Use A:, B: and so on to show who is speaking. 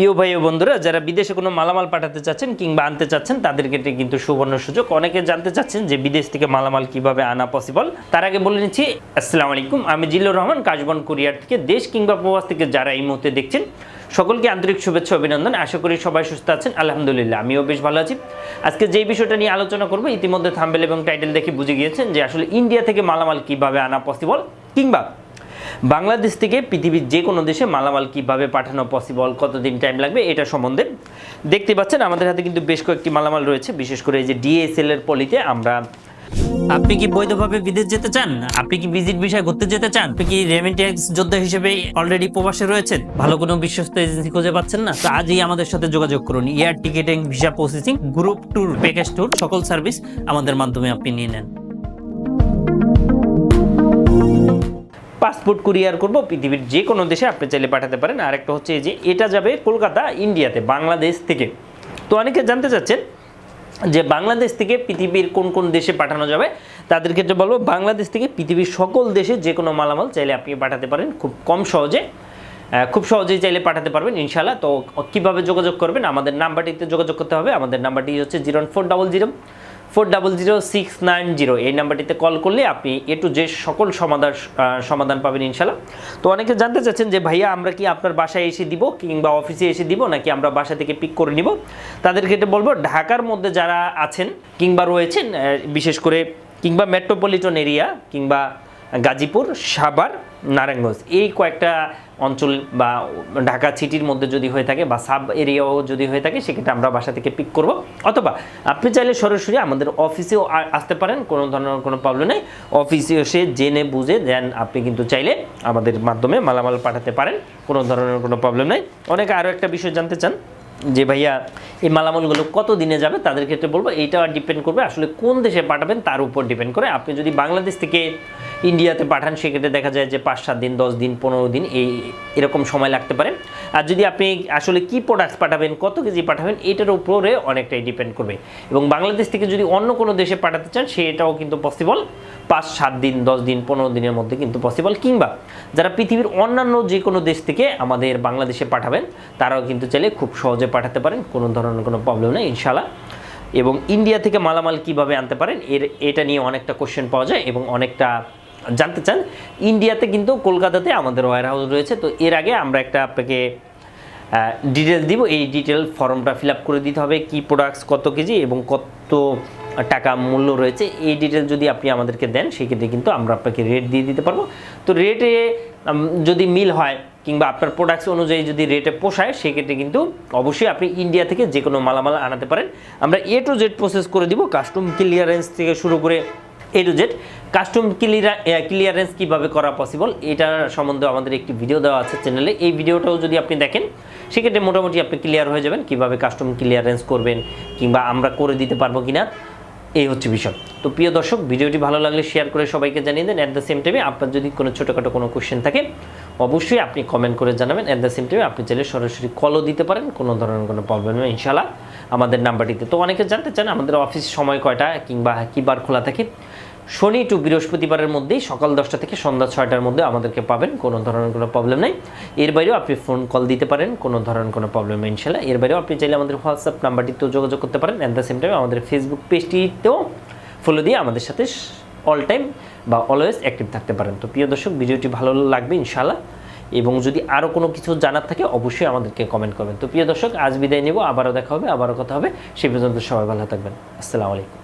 A: প্রিয় ভাই বন্ধুরা, যারা বিদেশে কোনো মালামাল পাঠাতে চাচ্ছেন কিংবা আনতে চাচ্ছেন তাদের ক্ষেত্রে কিন্তু সুবর্ণ সুযোগ। অনেকে জানতে চাচ্ছেন যে বিদেশ থেকে মালামাল কীভাবে আনা পসিবল তার আগে বলে নিচ্ছি, আসসালামু আলাইকুম, আমি জিল্লুর রহমান, কাশবন কুরিয়ার থেকে দেশ কিংবা প্রবাস থেকে যারা এই মুহূর্তে দেখছেন, সকলকে আন্তরিক শুভেচ্ছা, অভিনন্দন। আশা করি সবাই সুস্থ আছেন, আলহামদুলিল্লাহ, আমিও বেশ ভালো আছি। আজকে যেই বিষয়টা নিয়ে আলোচনা করব, ইতিমধ্যে থাম্বেল এবং টাইটেল দেখে বুঝে গিয়েছেন যে আসলে ইন্ডিয়া থেকে মালামাল কীভাবে আনা পসিবল কিংবা বাংলাদেশ থেকে পৃথিবীর যে কোনো দেশে মালামাল কীভাবে পাঠানো পসিবল কতদিন টাইম লাগবে, এটা সম্বন্ধে দেখতে পাচ্ছেন। আমাদের হাতে কিন্তু বেশ কয়েকটি মালামাল রয়েছে, বিশেষ করে এই যে ডিএসএল এর পলিতে আমরা আপনি কি বৈধভাবে বিদেশ যেতে চান? আপনি কি ভিজিট বিষয় ঘুরতে যেতে চান? আপনি কি রেমিটেন্স যোদ্ধা হিসেবে অলরেডি প্রবাসে রয়েছেন? ভালো কোনো বিশ্বস্ত এজেন্সি খুঁজে পাচ্ছেন না? তো আজই আমাদের সাথে যোগাযোগ করুন। Air ticketing visa processing group tour package tour সকল সার্ভিস আমাদের মাধ্যমে আপনি নিয়ে নেন। পাসপোর্ট কুরিয়ার করব, পৃথিবীর যে কোনো দেশে আপনি চাইলে পাঠাতে পারেন। আর একটা হচ্ছে যে, এটা যাবে কলকাতা, ইন্ডিয়াতে, বাংলাদেশ থেকে। তো অনেকে জানতে চাচ্ছেন যে বাংলাদেশ থেকে পৃথিবীর কোন কোন দেশে পাঠানো যাবে? তাদের ক্ষেত্রে বলব, বাংলাদেশ থেকে পৃথিবীর সকল দেশে যে কোনো মালামাল চাইলে আপনি পাঠাতে পারেন, খুব কম সহজে। খুব সহজেই চাইলে পাঠাতে পারবেন ইনশাল্লাহ তো কীভাবে যোগাযোগ করবেন? আমাদের নাম্বারটিতে যোগাযোগ করতে হবে। আমাদের নাম্বারটি হচ্ছে zero four double zero. Four double zero six nine zero. এই নাম্বারটিতে কল করলে আপনি এ টু জে সকল সমাধান সমাধান পাবেন ইনশাল্লাহ তো অনেকে জানতে চাচ্ছেন যে, ভাইয়া, আমরা কি আপনার বাসায় এসে দিব কিংবা অফিসে এসে দিব নাকি আমরা বাসা থেকে পিক করে নিব? তাদেরকে ক্ষেত্রে বলব, ঢাকার মধ্যে যারা আছেন কিংবা রয়েছেন বিশেষ করে কিংবা মেট্রোপলিটন এরিয়া কিংবা গাজীপুর, সাভার, নারায়ণগঞ্জ। এই কয়েকটা অঞ্চল বা ঢাকা সিটির মধ্যে যদি হয়ে থাকে বা সাব এরিয়াও যদি হয়ে থাকে, সেক্ষেত্রে আমরা বাসা থেকে পিক করব। অথবা আপনি চাইলে সরাসরি আমাদের অফিসেও আসতে পারেন, কোনো ধরনের কোনো প্রবলেম নেই। অফিসে এসে জেনে বুঝে দেন আপনি কিন্তু চাইলে আমাদের মাধ্যমে মালামাল পাঠাতে পারেন, কোনো ধরনের কোনো প্রবলেম নেই। অনেকে আরও একটা বিষয় জানতে চান। যে ভাইয়া এই মালামালগুলো কত দিনে যাবে তাদের ক্ষেত্রে বলব, এইটা ডিপেন্ড করবে আসলে কোন দেশে পাঠাবেন তার উপর ডিপেন্ড করে। আপনি যদি বাংলাদেশ থেকে ইন্ডিয়াতে পাঠান, সেক্ষেত্রে দেখা যায় যে পাঁচ, সাত দিন, দশ দিন, পনেরো দিন এই এরকম সময় লাগতে পারে। আর যদি আপনি আসলে কি প্রোডাক্টস পাঠাবেন, কত কেজি পাঠাবেন, এটার উপরে অনেকটাই ডিপেন্ড করবে। এবং বাংলাদেশ থেকে যদি অন্য কোনো দেশে পাঠাতে চান, সেটাও কিন্তু পসিবল পাঁচ, সাত দিন, দশ দিন, পনেরো দিনের মধ্যে কিন্তু পসিবল কিংবা যারা পৃথিবীর অন্যান্য যে কোনো দেশ থেকে আমাদের বাংলাদেশে পাঠাবেন, তারাও কিন্তু চাইলে খুব সহজে পাঠাতে পারেন, কোনো ধরনের কোনো প্রবলেম নেই ইনশাল্লাহ এবং ইন্ডিয়া থেকে মালামাল কীভাবে আনতে পারেন, এর, এটা নিয়ে অনেকটা কোশ্চেন পাওয়া যায় এবং অনেকটা জানতে চান। ইন্ডিয়াতে কিন্তু কলকাতাতে আমাদের ওয়ার হাউস রয়েছে, তো এর আগে আমরা একটা আপনাকে ডিটেল দিব। এই ডিটেল ফর্মটা ফিল করে দিতে হবে কি প্রোডাক্টস কত কেজি এবং কত টাকা মূল্য রয়েছে। এই ডিটেল যদি আপনি আমাদেরকে দেন, সেক্ষেত্রে কিন্তু আমরা আপনাকে রেট দিয়ে দিতে পারব। তো রেটে যদি মিল হয় কিংবা আপনার প্রোডাক্টস অনুযায়ী যদি রেটে পোষায়, সেক্ষেত্রে কিন্তু অবশ্যই আপনি ইন্ডিয়া থেকে যে কোনো মালামাল আনাতে পারেন। আমরা এ টু জেড প্রসেস করে দিব কাস্টম ক্লিয়ারেন্স থেকে শুরু করে A to Z custom clear clearance কীভাবে করা পসিবল এটা সম্বন্ধে আমাদের একটি ভিডিও দেওয়া আছে চ্যানেলে এই ভিডিওটাও যদি আপনি দেখেন সেক্ষেত্রে মোটামুটি আপনি ক্লিয়ার হয়ে যাবেন কীভাবে কাস্টম ক্লিয়ারেন্স করবেন কিংবা আমরা করে দিতে পারব কিনা, এই হচ্ছে বিষয়। তো প্রিয় দর্শক, ভিডিওটি ভালো লাগলে শেয়ার করে সবাইকে জানিয়ে দেন। অ্যাট দ্য সেম টাইমে আপনার যদি কোনো ছোটোখাটো কোনো কোশ্চেন থাকে, অবশ্যই আপনি কমেন্ট করে জানাবেন। অ্যাট দ্য সেম টাইমে আপনি চাইলে সরাসরি কলও দিতে পারেন, কোনো ধরনের কোনো প্রবলেম নেই ইনশাল্লাহ আমাদের নাম্বারটিতে তো অনেকে জানতে চান, আমাদের অফিস সময় কয়টা কিংবা কী বার খোলা থাকে? শনি টু বৃহস্পতিবারের মধ্যেই সকাল দশটা থেকে সন্ধ্যা ছয়টার মধ্যে আমাদেরকে পাবেন, কোনো ধরনের কোনো প্রবলেম নেই। এর বাইরেও আপনি ফোন কল দিতে পারেন, কোনো ধরনের কোনো প্রবলেম নেই ইনশাল্লাহ এর বাইরেও আপনি চাইলে আমাদের হোয়াটসঅ্যাপ নাম্বারটিতেও যোগাযোগ করতে পারেন অ্যাট দ্য সেম টাইম আমাদের ফেসবুক পেজটিতেও ফলো দিয়ে আমাদের সাথে অল টাইম বা অলওয়েজ অ্যাক্টিভ থাকতে পারেন। তো প্রিয় দর্শক, ভিডিওটি ভালো লাগবে ইনশাল্লাহ এবং যদি আরও কোনো কিছু জানার থাকে, অবশ্যই আমাদেরকে কমেন্ট করবেন। তো প্রিয় দর্শক, আজ বিদায় নেব, আবারও দেখা হবে, আবারও কথা হবে। সে পর্যন্ত সবাই ভালো থাকবেন। আসসালামু আলাইকুম।